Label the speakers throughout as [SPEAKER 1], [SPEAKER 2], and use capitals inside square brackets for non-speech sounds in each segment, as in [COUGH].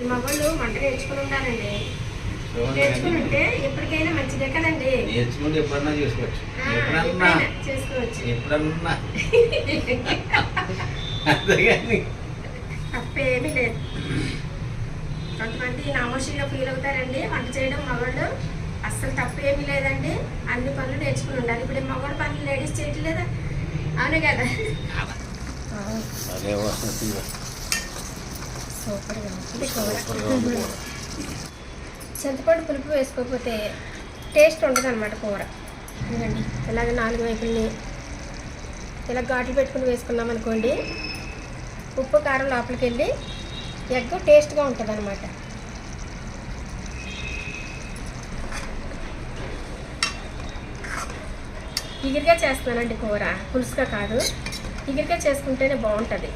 [SPEAKER 1] మగవాళ్ళు వంట నేర్చుకుని ఉండాలండి నేర్చుకుని ఉంటే ఎప్పటికైనా మంచిదే కదండి.
[SPEAKER 2] నేర్చుకుంటే ఎప్పుడన్నా చేసుకోవచ్చు. ఎప్పుడన్నా.
[SPEAKER 1] ఎప్పుడైనా చేసుకోవచ్చు.
[SPEAKER 2] ఎప్పుడన్నా. [LAUGHS] అంతేగాని.
[SPEAKER 1] తప్పేమీ లేదు. కొంతమంది నామోషిగా ఫీల్ అవుతారండి. వంట చేయడం మగవాళ్ళు అస్సలు తప్పేమీ లేదండి. అన్ని పనులు నేర్చుకుని ఉండాలి. ఇప్పుడు మగవాళ్ళ పనులు లేడీస్ చేయట్లేదా? అవును కదా? సూపర్గా చింతపండు పులుపు వేసుకోకపోతే టేస్ట్ ఉండదు అనమాట కూర. ఇదిగండి ఇలాగ నాలుగు వైపుల్ని ఇలా ఘాట్లు పెట్టుకుని వేసుకున్నాం అనుకోండి ఉప్పు కారం లోపలికి వెళ్ళి ఎగ్ టేస్ట్గా ఉంటుంది అనమాట ఇగిరిగా చేస్తున్నానండి కూర పులుసుగా కాదు. ఇగిరిగా చేసుకుంటేనే బాగుంటుంది.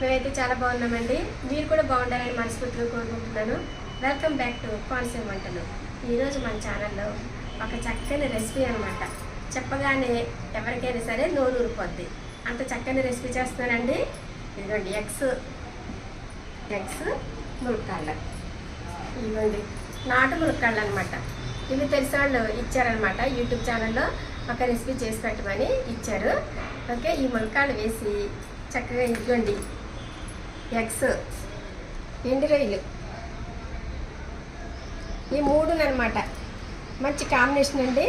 [SPEAKER 1] మేమైతే చాలా బాగున్నామండి. మీరు కూడా బాగుండాలని మనస్ఫూర్తిగా కోరుకుంటున్నాను. వెల్కమ్ బ్యాక్ టు కోనసీమ వంటలు. ఈరోజు మన ఛానల్లో ఒక చక్కని రెసిపీ అనమాట చెప్పగానే ఎవరికైనా సరే నోరు ఊరిపోద్ది. అంత చక్కని రెసిపీ చేస్తున్నానండి. ఇదిగోండి ఎగ్స్. ఎగ్స్ ములక్కాళ్ళ ఇదిగోండి నాటు ములక్కాళ్ళు అనమాట ఇవి తెలిసిన వాళ్ళు ఇచ్చారనమాట యూట్యూబ్ ఛానల్లో ఒక రెసిపీ చేసి పెట్టమని ఇచ్చారు. ఓకే ఈ ములక్కాళ్ళు వేసి చక్కగా ఇదిగోండి. ఎగ్స్. ఎండు రొయ్యలు ఈ మూడు అనమాట మంచి కాంబినేషన్ అండి.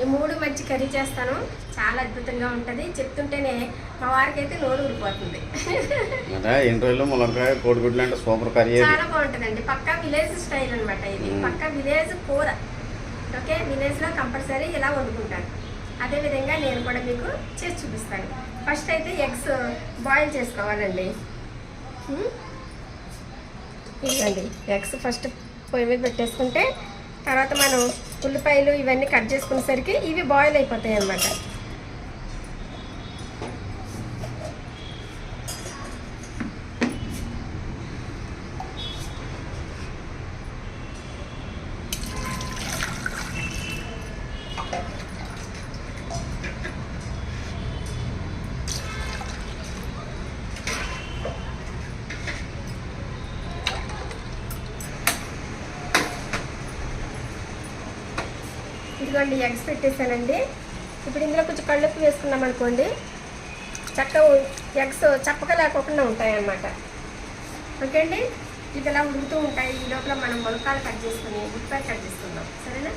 [SPEAKER 1] ఈ మూడు మంచి కర్రీ చేస్తాను. చాలా అద్భుతంగా ఉంటుంది. చెప్తుంటేనే మా వారికి అయితే నోరు ఊరిపోతుంది.
[SPEAKER 2] రోజులు ములక్కాయ కోడిగుడ్లు అంటే సూపర్ కర్రీ
[SPEAKER 1] చాలా బాగుంటుందండి. పక్కా విలేజ్ స్టైల్ అన్నమాట ఇది. పక్కా విలేజ్ కూర. ఓకే? విలేజ్లో కంపల్సరీ ఇలా వండుకుంటాను. అదే విధంగా నేను కూడా మీకు చేసి చూపిస్తాను. ఫస్ట్ అయితే ఎగ్స్ బాయిల్ చేసుకోవాలండి. ఇవ్వండి ఎగ్స్ ఫస్ట్ పొయ్యి మీద పెట్టేసుకుంటే తర్వాత మనం ఉల్లిపాయలు ఇవన్నీ కట్ చేసుకునేసరికి ఇవి బాయిల్ అయిపోతాయి అన్నమాట ఇదిగోండి ఎగ్స్ పెట్టేసానండి ఇప్పుడు ఇందులో కొంచెం కళ్ళుప్పు వేసుకున్నాం అనుకోండి చక్క ఎగ్స్ చప్పగా లేకోకుండా ఉంటాయి అన్నమాట ఓకే అండి ఇది ఇలా ఉడుకుతూ ఉంటాయి. ఈ లోపల మనం మొలకాలు కట్ చేసుకుని ఉల్లిపాయ కట్ చేసుకుందాం. సరేనా?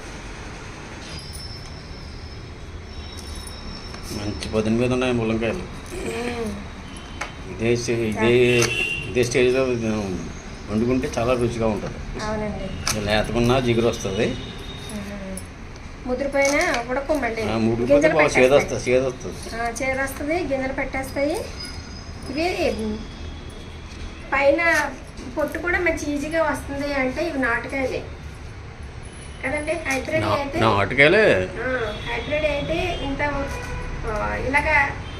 [SPEAKER 2] మంచి పొద్దున మీద ఉన్నాయి ములంకాయలు ఇదే ఇదే ఇదే స్టేజ్లో వండుకుంటే చాలా రుచిగా ఉంటుంది.
[SPEAKER 1] అవునండి.
[SPEAKER 2] లేతకున్నా జిగురు వస్తుంది
[SPEAKER 1] ముద్రపైన ఉడకు మళ్ళీ
[SPEAKER 2] ఆ, ముడిపోతే
[SPEAKER 1] గింజలు
[SPEAKER 2] బాగా చేదు
[SPEAKER 1] పెట్టేస్తాయి.
[SPEAKER 2] వస్తుంది చేదు వస్తుంది
[SPEAKER 1] ఆ, చేదు వస్తుంది గింజలు పెట్టేస్తాయి. ఇవి పైన పొట్టు కూడా మంచి ఈజీగా వస్తుంది అంటే ఇవి నాటుకాయలే. కదండి? హైబ్రిడ్ అయితే
[SPEAKER 2] నాటుకాయలే?
[SPEAKER 1] హైబ్రిడ్ అయితే ఇంత ఇలాగా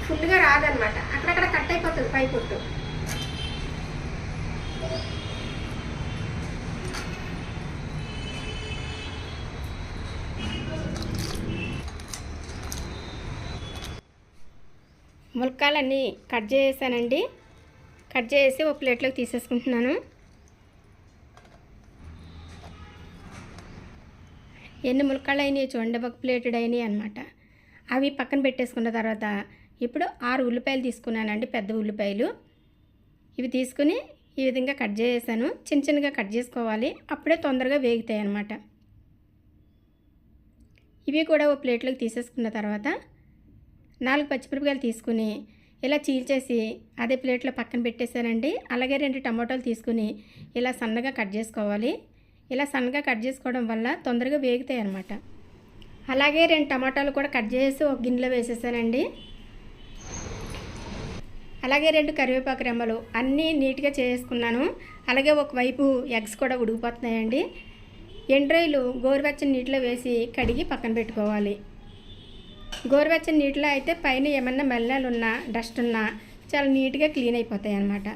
[SPEAKER 1] ఫుల్గా రాదనమాట. అక్కడక్కడ కట్ అయిపోతుంది పై పొట్టు. ములక్కాలన్నీ కట్ చేసేసానండి. కట్ చేసి ఒక ప్లేట్లోకి తీసేసుకుంటున్నాను. ఎన్ని ములక్కాళ్ళు అయినాయి చూడండి ఒక ప్లేటెడ్ అయినాయి అనమాట అవి పక్కన పెట్టేసుకున్న తర్వాత ఇప్పుడు ఆరు ఉల్లిపాయలు తీసుకున్నానండి పెద్ద ఉల్లిపాయలు. ఇవి తీసుకుని ఈ విధంగా కట్ చేసేసాను. చిన్న చిన్నగా కట్ చేసుకోవాలి. అప్పుడే తొందరగా వేగుతాయి అన్నమాట ఇవి కూడా ఓ ప్లేట్లోకి తీసేసుకున్న తర్వాత నాలుగు పచ్చిమిరపకాయలు తీసుకుని ఇలా చీల్చేసి అదే ప్లేట్లో పక్కన పెట్టేశానండి. అలాగే రెండు టమాటోలు తీసుకుని ఇలా సన్నగా కట్ చేసుకోవాలి. ఇలా సన్నగా కట్ చేసుకోవడం వల్ల తొందరగా వేగుతాయి అన్నమాట. అలాగే రెండు టమాటాలు కూడా కట్ చేసి ఒక గిన్నెలో వేసేసానండి. అలాగే రెండు కరివేపాకు రెమ్మలు అన్నీ నీట్గా చేసుకున్నాను. అలాగే ఒకవైపు ఎగ్స్ కూడా ఉడికిపోతున్నాయండి. ఎండ్రాయిలు గోరువెచ్చని నీటిలో వేసి కడిగి పక్కన పెట్టుకోవాలి. గోరువెచ్చని నీటిలో అయితే పైన ఏమన్నా మెల్లలు ఉన్నా డస్ట్ ఉన్నా చాలా నీట్గా క్లీన్ అయిపోతాయి అన్నమాట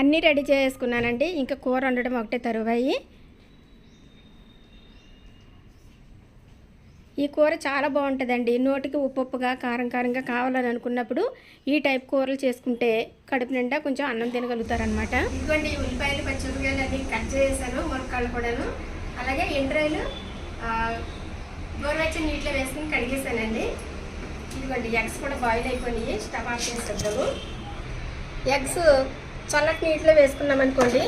[SPEAKER 1] అన్నీ రెడీ చేసుకున్నానండి. ఇంకా కూర వండడం ఒకటే తరువాయి. ఈ కూర చాలా బాగుంటుందండి. నోటికి ఉప్పు ఉప్పుగా కారం కారంగా కావాలని అనుకున్నప్పుడు ఈ టైప్ కూరలు చేసుకుంటే కడుపు నిండా కొంచెం అన్నం తినగలుగుతారనమాట ఇదిగోండి ఉల్లిపాయలు పచ్చిమిరపకాయలు అన్ని కట్ చేసాను మునక్కాళ్ళు కూడాను. అలాగే ఎండ్రాయిలు గోరువెచ్చని నీటిలో వేసుకుని కడిగేసానండి. ఇదిగోండి ఎగ్స్ కూడా బాయిల్ అయిపోయినాయి. స్టవ్ ఆఫ్ చేసేద్దాము ఎగ్స్ చల్లటి నీటిలో వేసుకున్నాం అనుకోండి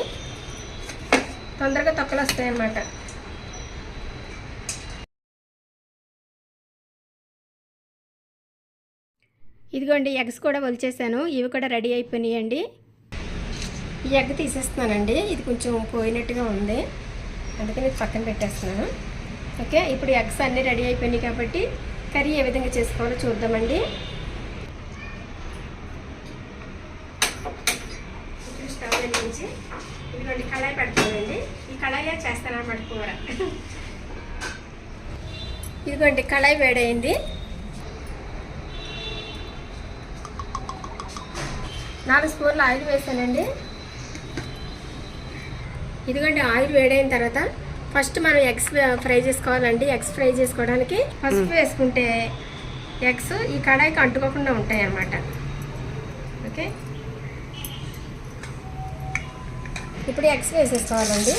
[SPEAKER 1] తొందరగా తొక్కలు వస్తాయన్నమాట. ఇదిగోండి ఎగ్స్ కూడా వలిచేసాను. ఇవి కూడా రెడీ అయిపోయినాయండి. ఈ ఎగ్ తీసేస్తున్నానండి. ఇది కొంచెం పోయినట్టుగా ఉంది. అందుకని నేను పక్కన పెట్టేస్తున్నాను. ఓకే ఇప్పుడు ఎగ్స్ అన్నీ రెడీ అయిపోయినాయి కాబట్టి కర్రీ ఏ విధంగా చేసుకోవాలో చూద్దామండి. ఇప్పుడు స్టవ్ వెలిగించి ఇదిగోండి కళాయి పెడతామండి ఈ కళాయి చేస్తాను అన్నమాట కూర ఇదిగోండి కళాయి వేడైంది. నాలుగు స్పూన్లు ఆయిల్ వేసానండి. ఇదిగోండి ఆయిల్ వేడైన తర్వాత ఫస్ట్ మనం ఎగ్స్ ఫ్రై చేసుకోవాలండి. ఎగ్స్ ఫ్రై చేసుకోవడానికి పసుపు వేసుకుంటే ఎగ్స్ ఈ కడాయికి అంటుకోకుండా ఉంటాయి అన్నమాట ఓకే? ఇప్పుడు ఎగ్స్ వేసేసుకోవాలండి.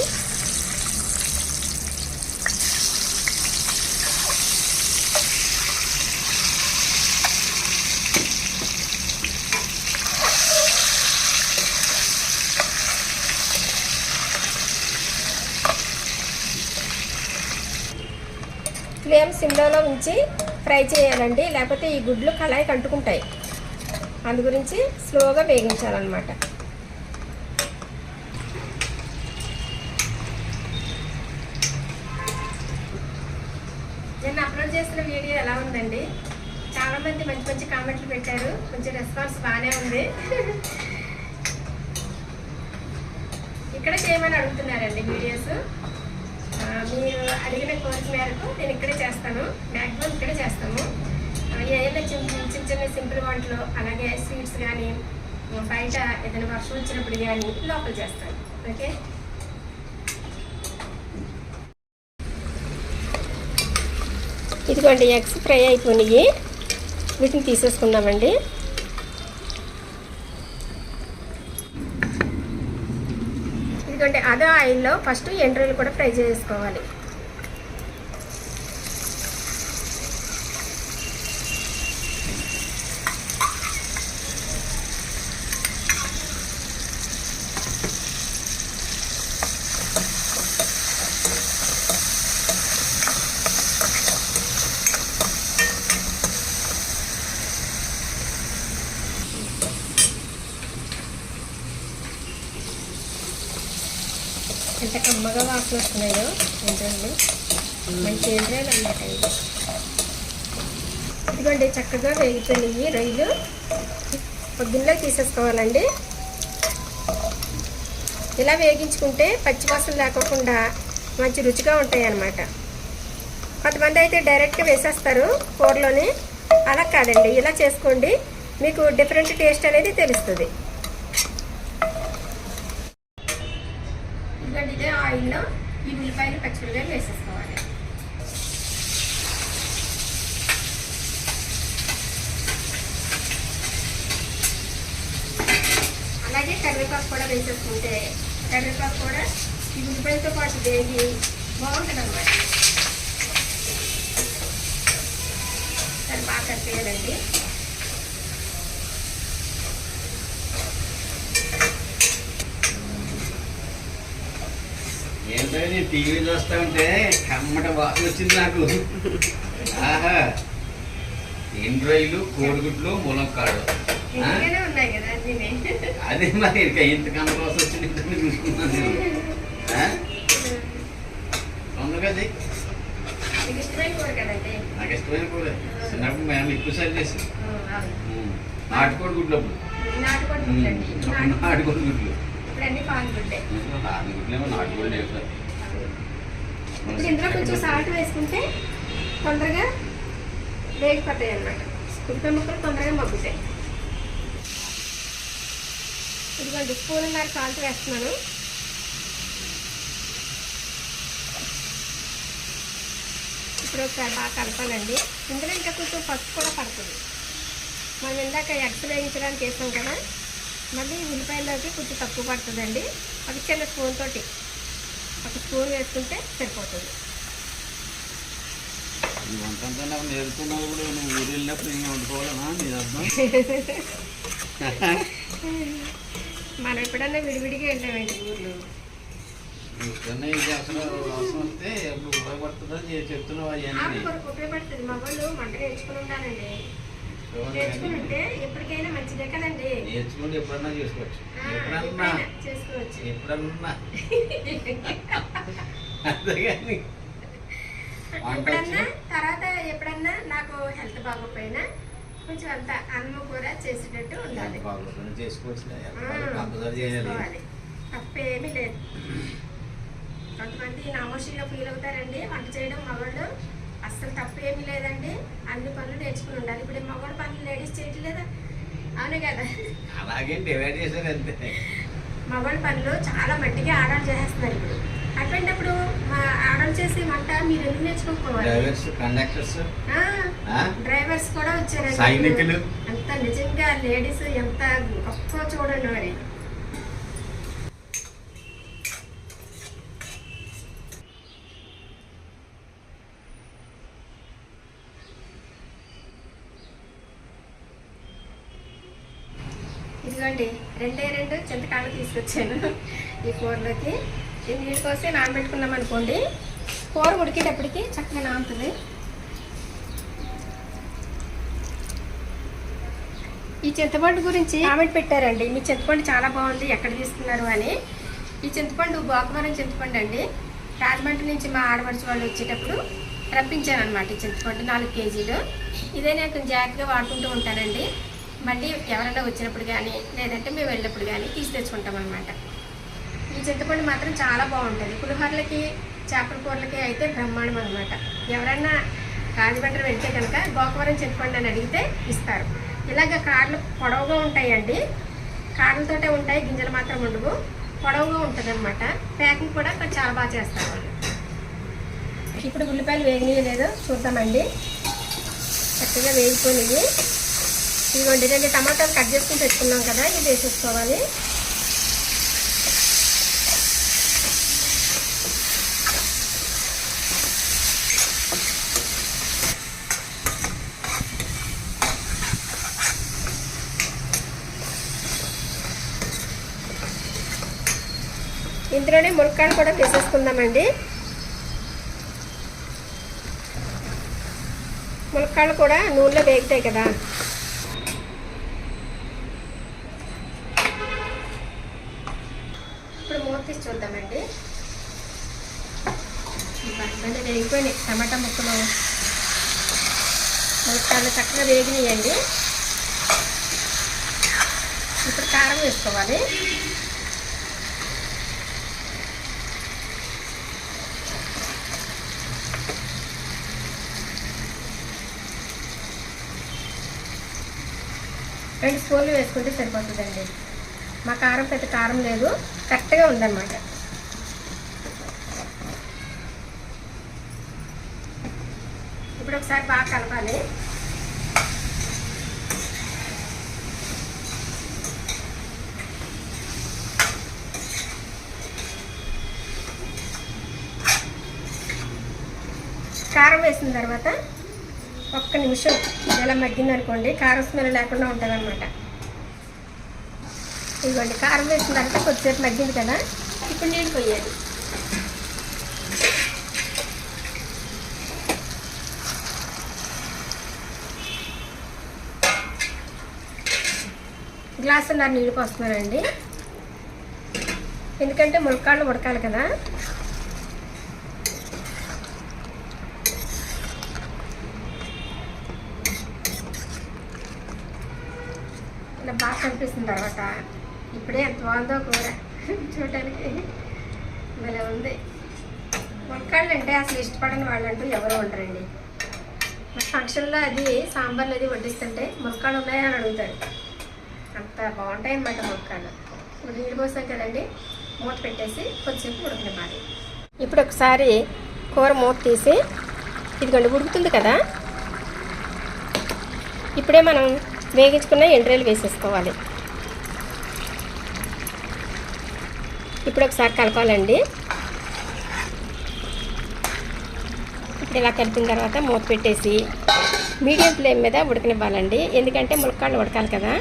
[SPEAKER 1] ఫ్లేమ్ సిమ్లోలో ఉంచి ఫ్రై చేయాలండి. లేకపోతే ఈ గుడ్లు కళాయికి అంటుకుంటాయి. అందు గురించి స్లోగా వేగించాలన్నమాట. నేను అప్లోడ్ చేసిన వీడియో ఎలా ఉందండి? చాలామంది మంచి మంచి కామెంట్లు పెట్టారు. కొంచెం రెస్పాన్స్ బాగానే ఉంది. [LAUGHS] ఇక్కడ చేయమని అడుగుతున్నారండి వీడియోస్. మీరు అడిగిన కోరిక మేరకు నేను ఇక్కడే చేస్తాను. మ్యాక్సిమం ఇక్కడే చేస్తాము. ఏదైనా చిన్న చిన్న చిన్న సింపుల్ వంటలు అలాగే స్వీట్స్ కానీ బయట ఏదైనా వర్షం వచ్చినప్పుడు కానీ లోపల చేస్తాను. ఓకే? ఇదిగోండి ఎగ్స్ ఫ్రై అయిపోయినాయి వీటిని తీసేసుకుందామండి. ఎందుకంటే అదే ఆయిల్లో ఫస్ట్ ఎండ్రోలు కూడా ఫ్రై చేసుకోవాలి. ఎంత కమ్మగా వాసన వస్తున్నాయో ఎండ్రాయిలు మంచి ఎంద్రాలు అన్నమాట ఇదిగోండి చక్కగా వేగుతున్నాయి రొయ్యలు. పొద్దున్నే తీసేసుకోవాలండి. ఇలా వేగించుకుంటే పచ్చివాసన లేకోకుండా మంచి రుచిగా ఉంటాయి అన్నమాట కొంతమంది అయితే డైరెక్ట్గా వేసేస్తారు కూరలోని. అలా కాదండి ఇలా చేసుకోండి. మీకు డిఫరెంట్ టేస్ట్ అనేది తెలుస్తుంది ఇదిగోండి ఇదే ఆయిల్లో ఈ ఉల్లిపాయలు పచ్చిమిరపకాయలు వేసేసుకోవాలి అలాగే కరివేపాకు కూడా వేసేసుకుంటే కరివేపాకు కూడా ఈ ఉల్లిపాయలతో పాటు వేగి బాగుంటుంది అన్నమాట సరే బాగా కలిపేయాలండి
[SPEAKER 2] ఏంటో నేను టీవీ చూస్తా ఉంటే కమ్మట వాసన వచ్చింది నాకు. [LAUGHS] ఆహా. ఎండ్రాయిలు కోడిగుడ్లు ములక్కాడు అదే మరి ఇంకా ఇంత కమ్మ వాసన వచ్చింది చూసుకున్నాను నేను? తొందరగా చెయ్యి. నాకు ఇష్టమైన కూర చిన్నప్పుడు మేము ఎక్కువ సార్లు చేసి. నాటుకోడి గుడ్లు అప్పుడు
[SPEAKER 1] నాటుకోడి
[SPEAKER 2] గుడ్లు.
[SPEAKER 1] ఇప్పుడు అన్ని పాలు గుడ్డే
[SPEAKER 2] నాటు గుడ్లేమో నాటుకోడి
[SPEAKER 1] ఇప్పుడు ఇందులో కొంచెం సాల్ట్ వేసుకుంటే తొందరగా వేగిపోతాయి అన్నమాట ఉల్లిపాయ ముక్కలు తొందరగా మగ్గుతాయి. ఇదిగోండి స్పూన్నర సాల్ట్ వేస్తున్నాను. ఇప్పుడు ఒకసారి బాగా కలపాలండి. ఇందులో ఇంకా కొంచెం పసుపు కూడా పడుతుంది. మనం ఇందాక ఎగ్స్ వేయించడానికి వేసాం కదా మళ్ళీ ఉల్లిపాయలోకి కొంచెం తక్కువ పడుతుందండి. ఒక చిన్న స్పూన్ తోటి ఒక స్పూన్ వేసుకుంటే సరిపోతుంది.
[SPEAKER 2] ఈ [LAUGHS]
[SPEAKER 1] మనం ఎప్పుడన్నా విడివిడిగా వెళ్ళామండి ఊర్లో
[SPEAKER 2] ఎప్పుడన్నా ఇది అసలు అవసరం వస్తే ఎప్పుడు ఉపయోగపడుతుందో నేను చెప్తున్నావు
[SPEAKER 1] ఆమె
[SPEAKER 2] అవన్నీ
[SPEAKER 1] కొరకు ఉపయోగపడుతుంది. మా వాళ్ళు వంట నేర్చుకుని ఉంటానండి నేర్చుకుని ఉంటే ఎప్పటికైనా మంచిదే కదండి.
[SPEAKER 2] నేర్చుకుంటే ఎప్పుడన్నా చేసుకోవచ్చు. ఎప్పుడన్నా
[SPEAKER 1] చేసుకోవచ్చు.
[SPEAKER 2] ఎప్పుడన్నా. [LAUGHS] అంతేగాని.
[SPEAKER 1] తర్వాత ఎప్పుడన్నా నాకు హెల్త్ బాగోకపోయినా కొంచెం అంత అన్నం కూర చేసేటట్టు ఉండాలి. తప్పేమీ లేదు. కొంతమంది నామోషిగా ఫీల్ అవుతారండి వంట చేయడం మగవాళ్ళు అస్సలు తప్పేమీ లేదండి. అన్ని పనులు నేర్చుకుని ఉండాలి. ఇప్పుడు మగవాళ్ళ పనులు లేడీస్ చేయట్లేదా? అవునే కదా.
[SPEAKER 2] అలాగే డివైడ్ చేశారు అంతే.
[SPEAKER 1] మగవాళ్ళ పనులు చాలా మట్టిగా ఆడవాళ్ళు చేసేస్తున్నారు ఇప్పుడు. అటువంటిప్పుడు మా ఆడవాళ్ళు చేసే వంట మీరు ఎందుకు
[SPEAKER 2] డ్రైవర్స్ కండక్టర్స్.
[SPEAKER 1] డ్రైవర్స్ కూడా వచ్చారండి.
[SPEAKER 2] సైనికులు.
[SPEAKER 1] అంత నిజంగా లేడీస్ ఎంత గొప్ప చూడండి మరి. ఇదిగోండి రెండే రెండు చింతకాయలు తీసుకొచ్చాను. ఈ కూరలోకి. నీళ్ళు కోసి నానబెట్టుకున్నాం అనుకోండి. కూర ఉడికేటప్పటికి చక్కగా నానుతుంది. ఈ చింతపండు గురించి కామెంట్ పెట్టారండి. మీ చింతపండు చాలా బాగుంది. ఎక్కడ తీసుకున్నారు అని. ఈ చింతపండు గోకవరం చింతపండు అండి. రాజమండ్రి నుంచి మా ఆడపడుచు వాళ్ళు వచ్చేటప్పుడు రప్పించాను అనమాట ఈ చింతపండు నాలుగు కేజీలు. ఇదే నేను కొంచెం జాగ్రత్తగా వాడుకుంటూ ఉంటానండి. మళ్ళీ ఎవరైనా వచ్చినప్పుడు కానీ లేదంటే మేము వెళ్ళినప్పుడు కానీ తీసి తెచ్చుకుంటాం అనమాట ఈ చింతపండు మాత్రం చాలా బాగుంటుంది. పులిహోరలకి చేపల కూరలకి అయితే బ్రహ్మాండం అనమాట ఎవరైనా రాజమండ్రి వెళ్తే కనుక గోకవరం చింతపండు అని అడిగితే ఇస్తారు. ఇలాగ కాడలు పొడవుగా ఉంటాయండి. కాడలతోటే ఉంటాయి గింజలు మాత్రం ఉండవు. పొడవుగా ఉంటుంది అనమాట ప్యాకింగ్ కూడా కొంచెం చాలా బాగా చేస్తారు. వాళ్ళు ఇప్పుడు ఉల్లిపాయలు వేగినాయో లేదో చూద్దామండి. చక్కగా వేగిపోయినాయి ఇదిగోండి రెండు టమాటాలు కట్ చేసుకుని పెట్టుకున్నాం కదా ఇది వేసేసుకోవాలి. ఇందులోనే ములక్కాడలు కూడా తీసేసుకుందామండి. ములక్కాడలు కూడా నూనెలో వేగుతాయి కదా. ఇప్పుడు మూత తీసి చూద్దామండి. బాగా వేగిపోయినాయి టమాటా ముక్కలు. ములక్కాయలు చక్కగా వేగినాయండి. ఇప్పుడు కారం వేసుకోవాలి. రెండు స్పూన్లు వేసుకుంటే సరిపోతుందండి. మా కారం పెద్ద కారం లేదు కరెక్ట్గా ఉందన్నమాట. ఇప్పుడు ఒకసారి బాగా కలపాలి. కారం వేసిన తర్వాత ఒక్క నిమిషం. ఇలా మగ్గింది అనుకోండి కారం స్మెల్ లేకుండా ఉంటుంది అనమాట ఇదిగోండి కారం వేసిన తర్వాత కొద్దిసేపు మగ్గింది కదా ఇప్పుడు నీళ్ళు పోయాలి. గ్లాసున్నర నీళ్ళు పోస్తున్నానండి. ఎందుకంటే ములక్కాళ్ళు ఉడకాలి కదా ఇలా బాగా కనిపిస్తుంది తర్వాత. ఇప్పుడే ఎంత బాగుందో కూర. చూడటానికి భలే ఉంది. ములక్కాళ్ళు అంటే అసలు ఇష్టపడని వాళ్ళంటూ ఎవరు ఉండరండి. మరి ఫంక్షన్లో అది సాంబార్లు అది వడ్డిస్తుంటే ములక్కాళ్ళు ఉన్నాయా అని అడుగుతాడు. అంత బాగుంటాయి అన్నమాట ములక్కాళ్ళు ఇప్పుడు నీళ్ళు పోసాం కదండి. మూత పెట్టేసి కొద్దిసేపు ఉడకనివ్వాలి. ఇప్పుడు ఒకసారి కూర మూత తీసి ఇదిగోండి ఉడుకుతుంది కదా. ఇప్పుడే మనం వేగించుకున్న ఎండ్రేలు వేసేసుకోవాలి. ఇప్పుడు ఒకసారి కలపాలండి. ఇప్పుడు ఇలా కలిపిన తర్వాత మూత పెట్టేసి మీడియం ఫ్లేమ్ మీద ఉడకనివ్వాలండి. ఎందుకంటే ములక్కాళ్ళు ఉడకాలి కదా.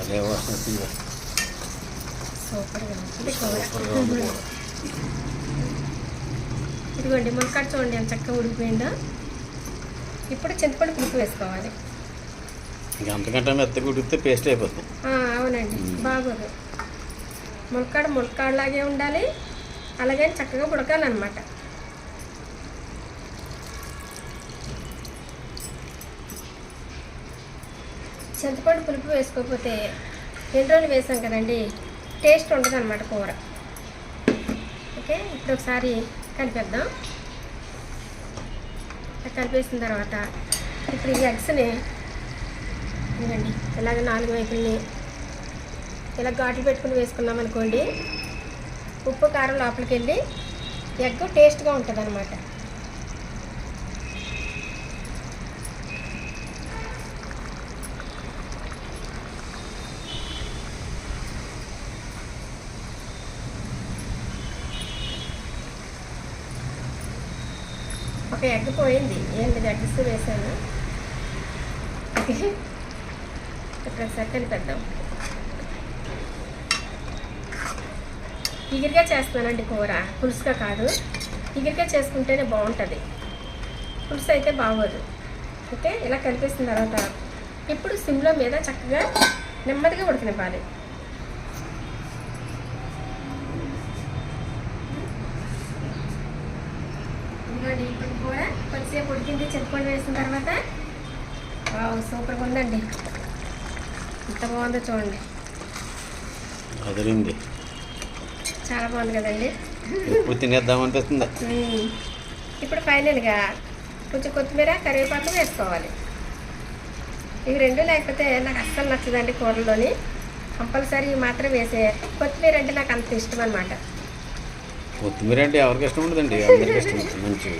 [SPEAKER 2] అదే వస్తుంది
[SPEAKER 1] సూపర్గా ఉంది కూర. ఇదిగోండి ములక్కాడ చూడండి ఎంత చక్కగా ఉడికిపోయిందో. ఇప్పుడు చింతపండు పులుపు వేసుకోవాలి.
[SPEAKER 2] అంతకంటే మెత్తగా ఉడికితే పేస్ట్ అయిపోతుంది.
[SPEAKER 1] అవునండి బాగోదు. ములక్కాడ ములక్కాడలాగే ఉండాలి అలాగే చక్కగా ఉడకాలన్నమాట. చింతపండు పులుపు వేసుకోకపోతే ఎన్ని రోజులు వేసాం కదండి టేస్ట్ ఉండదు అనమాట కూర. ఓకే ఇప్పుడు ఒకసారి కలిపేద్దాం. కలిపేసిన తర్వాత ఇప్పుడు ఈ ఎగ్స్ని ఇవ్వండి ఇలాగ నాలుగు వైపుల్ని ఇలా ఘాట్లు పెట్టుకుని వేసుకున్నాం అనుకోండి ఉప్పు కారం లోపలికి వెళ్ళి ఎగ్ టేస్ట్గా ఉంటుంది అనమాట ఒక ఎగ్ పోయింది. ఎనిమిది ఎగ్స్ వేసాను. ఇక్కడ ఒకసారి పెద్దాం ఇగిరిగా చేస్తున్నానండి కూర. పులుసుగా కాదు. ఇగిరిగా చేసుకుంటేనే బాగుంటుంది. పులుసు అయితే బాగోదు. ఓకే? ఇలా కలిపేసిన తర్వాత ఇప్పుడు సిమ్లో మీద చక్కగా నెమ్మదిగా ఉడకనివ్వాలి ఇదిగోండి ఇప్పుడు కూర కొద్దిసేపు ఉడికింది చింతపండు వేసిన తర్వాత? సూపర్గా ఉందండి. ఎంత బాగుందో చూడండి.
[SPEAKER 2] అదిరింది.
[SPEAKER 1] చాలా బాగుంది కదండి.
[SPEAKER 2] ఎప్పుడు తినేద్దాం అనిపిస్తుంది.
[SPEAKER 1] ఇప్పుడు ఫైనల్గా కొంచెం కొత్తిమీర కరివేపాకు వేసుకోవాలి. ఇవి రెండు లేకపోతే నాకు అస్సలు నచ్చదండి కూరలోని కంపల్సరీ మాత్రం వేసే కొత్తిమీర అంటే నాకు అంత ఇష్టం అనమాట
[SPEAKER 2] కొత్తిమీర అంటే ఎవరికి ఇష్టం ఉండదండి? అందరికి ఇష్టం. మంచి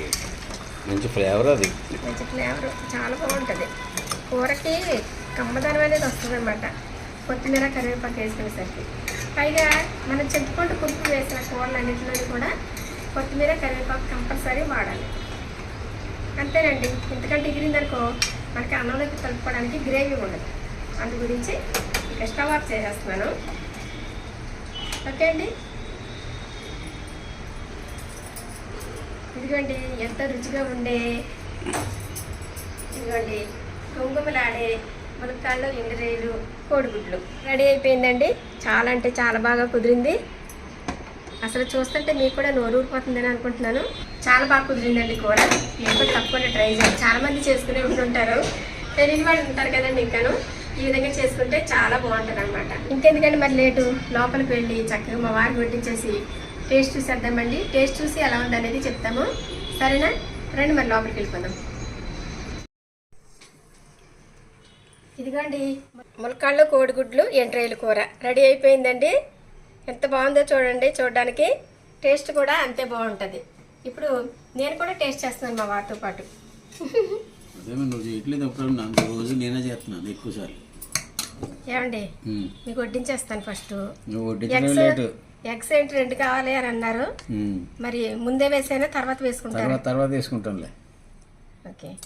[SPEAKER 2] మంచి ఫ్లేవర్ అది.
[SPEAKER 1] మంచి ఫ్లేవర్ చాలా బాగుంటుంది. కూరకి కమ్మదనం అనేది వస్తుంది అనమాట కొత్తిమీర కరివేపాకు వేసుకునేసరికి పైగా మనం చెప్పుకుంటూ పులుపు వేసిన కూరలన్నింటిలోని కూడా కొత్తిమీర కరివేపాకు కంపల్సరీ వాడాలి. అంతేనండి. ఎందుకంటే ఎగిరిందనుకో మనకి అన్నంలోకి కలుపుకోవడానికి గ్రేవీ ఉండదు. అందు గురించి ఇంకా స్టవ్ ఆఫ్ చేసేస్తున్నాను. ఓకే అండి. ఇదిగోండి ఎంత రుచిగా ఉండే. ఇదిగోండి కుంకుమలాడే మునక్కాళ్ళు ఎండురేలు కోడిగుడ్లు. రెడీ అయిపోయిందండి. చాలా అంటే చాలా బాగా కుదిరింది. అసలు చూస్తుంటే మీకు కూడా నోరు ఊరిపోతుందని అనుకుంటున్నాను. చాలా బాగా కుదిరిందండి కూర. నేను కూడా తప్పకుండా ట్రై చేయాలి. చాలామంది చేసుకునే ఉంటుంటారు తెలియని వాళ్ళు ఉంటారు కదండి ఇంకాను. ఈ విధంగా చేసుకుంటే చాలా బాగుంటుంది అనమాట ఇంకెందుకంటే మరి లేటు? లోపలికి వెళ్ళి చక్కగా మా వారికి వడ్డించేసి టేస్ట్ చూసేద్దామండి టేస్ట్ చూసి ఎలా ఉంది అనేది చెప్తాము. సరేనా? రండి మరి లోపలికి వెళ్ళిపోదాం. ఇదిగోండి ములక్కాళ్ళు కోడిగుడ్లు ఎంట్రాయిల కూర. రెడీ అయిపోయిందండి. ఎంత బాగుందో చూడండి చూడడానికి. టేస్ట్ కూడా అంతే బాగుంటుంది. ఇప్పుడు నేను కూడా టేస్ట్ చేస్తున్నాను మా వారితో పాటు.
[SPEAKER 2] రోజు నేనే చేస్తున్నాను ఎక్కువసార్లు.
[SPEAKER 1] ఏమండి? మీకు వడ్డించేస్తాను ఫస్ట్. ఎగ్స్ ఏంటి రెండు కావాలి అని అన్నారు. మరి ముందే వేసైనా తర్వాత వేసుకుంటారు?
[SPEAKER 2] తర్వాత వేసుకుంటాంలే
[SPEAKER 1] ఓకే.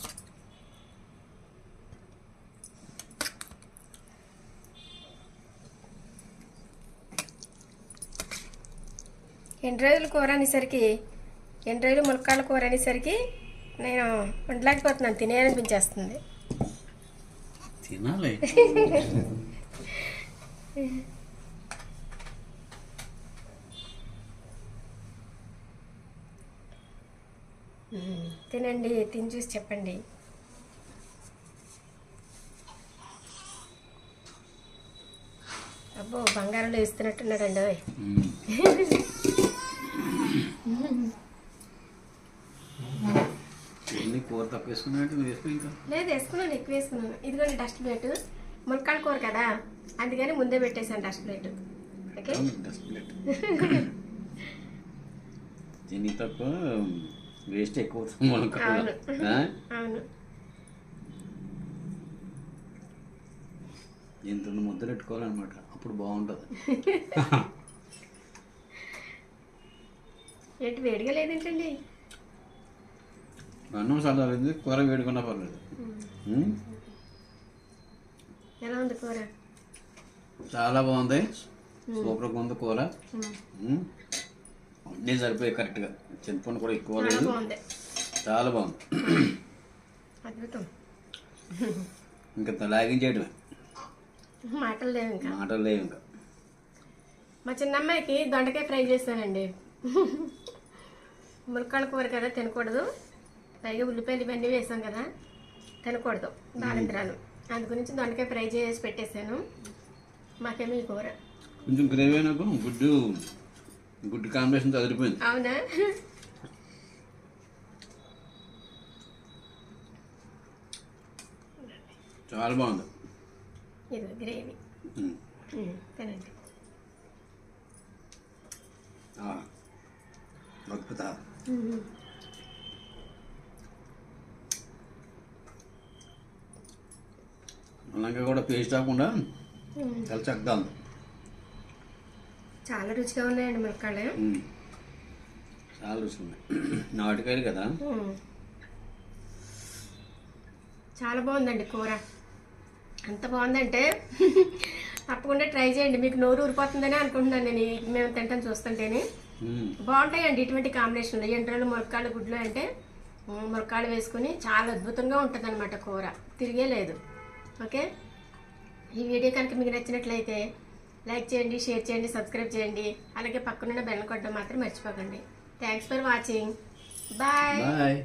[SPEAKER 1] ఎన్ని రోజులు కూర అనేసరికి ఎన్ని రోజులు ములక్కాళ్ళ కూర అనేసరికి నేను వండలేకపోతున్నాను తినేయాలనిపించేస్తుంది.
[SPEAKER 2] తినాలి. [LAUGHS]
[SPEAKER 1] తినండి తిని చూసి చెప్పండి. అబ్బో బంగారంలో ఇస్తున్నట్టున్నాడండి
[SPEAKER 2] అవి
[SPEAKER 1] లేదు వేసుకున్నాను ఎక్కువ వేసుకున్నాను. ఇదిగోండి డస్ట్ ప్లేట్. మునక్కాడ కూర కదా అందుకని ముందే పెట్టేశాను dust plate. Okay?
[SPEAKER 2] Dust plate. [LAUGHS] Waste ఎక్కువ ఇంత రెండు ముద్దలు పెట్టుకోవాలన్నమాట. అప్పుడు బాగుంటుంది. [LAUGHS]
[SPEAKER 1] ఏంటి వేడిగా లేదేంటండి
[SPEAKER 2] అన్నం చల్లారింది కూర వేడుకున్నా పర్లేదు. ఉమ్?
[SPEAKER 1] ఎలా ఉంది కూర?
[SPEAKER 2] చాలా బాగుంది. సూపర్గా ఉంది కూర. అన్నీ సరిపోయాయి కరెక్ట్గా. చింతపండు కూడా ఎక్కువ
[SPEAKER 1] చాలా
[SPEAKER 2] లేదు.
[SPEAKER 1] బాగుంది.
[SPEAKER 2] చాలా బాగుంది.
[SPEAKER 1] అద్భుతం.
[SPEAKER 2] ఇంకా లాగించేయడమే
[SPEAKER 1] మాటలు లేవు ఇంకా.
[SPEAKER 2] మాటలు లేవు ఇంకా.
[SPEAKER 1] మా చిన్నమ్మాయికి దొండకాయ ఫ్రై చేశానండి ములక్కాడ కూర కదా తినకూడదు. పైగా ఉల్లిపాయలు ఇవన్నీ వేసాం కదా తినకూడదు దారిద్రాలు అందు గురించి దొండకాయ ఫ్రై చేసి పెట్టేశాను. మాకేమో ఈ కూర?
[SPEAKER 2] కొంచెం గ్రేవీ గుడ్డు గుడ్డు కాంబినేషన్ చదిరిపోయింది
[SPEAKER 1] అవునా?
[SPEAKER 2] చాలా బాగుంది.
[SPEAKER 1] ఇది గ్రేవీ. తినండి.
[SPEAKER 2] అద్భుత. అలాగే కూడా పేస్ట్
[SPEAKER 1] ఉమ్.
[SPEAKER 2] చాలా చక్కగా ఉంది
[SPEAKER 1] చాలా రుచిగా ఉన్నాయండి ములక్కాళ్ళు.
[SPEAKER 2] చాలా రుచిగా ఉంది [CLEARS THROAT] నాటుకాయలు కదా.
[SPEAKER 1] చాలా బాగుందండి కూర. ఎంత బాగుందంటే [LAUGHS] తప్పకుండా ట్రై చేయండి. మీకు నోరు ఊరిపోతుందని అనుకుంటున్నాను నేను. మేము తింటాం చూస్తుంటేనే. బాగుంటాయండి ఇటువంటి కాంబినేషన్లో ఎండ్రలు ములక్కాళ్ళు గుడ్లు అంటే ఉమ్, ములక్కాళ్ళు వేసుకుని చాలా అద్భుతంగా ఉంటుంది అనమాట కూర. తిరిగే లేదు ఓకే? ఈ వీడియో కనుక మీకు నచ్చినట్లయితే లైక్ చేయండి షేర్ చేయండి సబ్స్క్రైబ్ చేయండి. అలాగే పక్కనున్న బెల్ కొట్టడం మాత్రం మర్చిపోకండి. Thanks for watching bye
[SPEAKER 2] bye